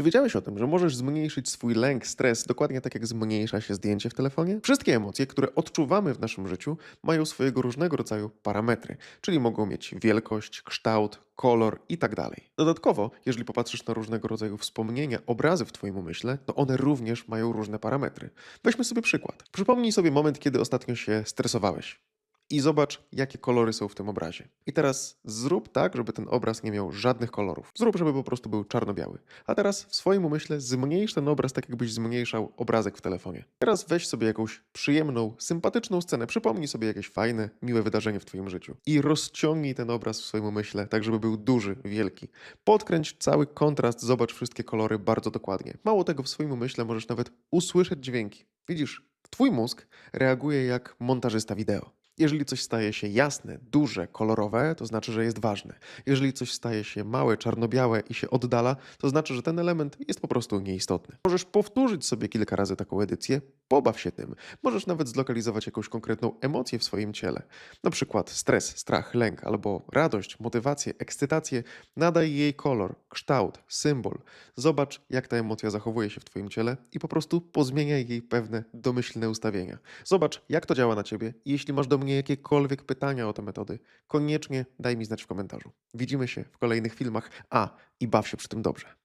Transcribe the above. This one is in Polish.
Czy wiedziałeś o tym, że możesz zmniejszyć swój lęk, stres dokładnie tak jak zmniejsza się zdjęcie w telefonie? Wszystkie emocje, które odczuwamy w naszym życiu, mają swojego różnego rodzaju parametry, czyli mogą mieć wielkość, kształt, kolor i tak. Dodatkowo, jeżeli popatrzysz na różnego rodzaju wspomnienia, obrazy w Twoim umyśle, to one również mają różne parametry. Weźmy sobie przykład. Przypomnij sobie moment, kiedy ostatnio się stresowałeś. I zobacz, jakie kolory są w tym obrazie. I teraz zrób tak, żeby ten obraz nie miał żadnych kolorów. Zrób, żeby po prostu był czarno-biały. A teraz w swoim umyśle zmniejsz ten obraz tak, jakbyś zmniejszał obrazek w telefonie. Teraz weź sobie jakąś przyjemną, sympatyczną scenę, przypomnij sobie jakieś fajne, miłe wydarzenie w Twoim życiu. I rozciągnij ten obraz w swoim umyśle, tak żeby był duży, wielki. Podkręć cały kontrast, zobacz wszystkie kolory bardzo dokładnie. Mało tego, w swoim umyśle możesz nawet usłyszeć dźwięki. Widzisz, Twój mózg reaguje jak montażysta wideo. Jeżeli coś staje się jasne, duże, kolorowe, to znaczy, że jest ważne. Jeżeli coś staje się małe, czarno-białe i się oddala, to znaczy, że ten element jest po prostu nieistotny. Możesz powtórzyć sobie kilka razy taką edycję, pobaw się tym. Możesz nawet zlokalizować jakąś konkretną emocję w swoim ciele. Na przykład stres, strach, lęk albo radość, motywację, ekscytację. Nadaj jej kolor, kształt, symbol. Zobacz, jak ta emocja zachowuje się w Twoim ciele i po prostu pozmieniaj jej pewne domyślne ustawienia. Zobacz, jak to działa na Ciebie i jeśli masz do mnie jakiekolwiek pytania o te metody, koniecznie daj mi znać w komentarzu. Widzimy się w kolejnych filmach, a i baw się przy tym dobrze.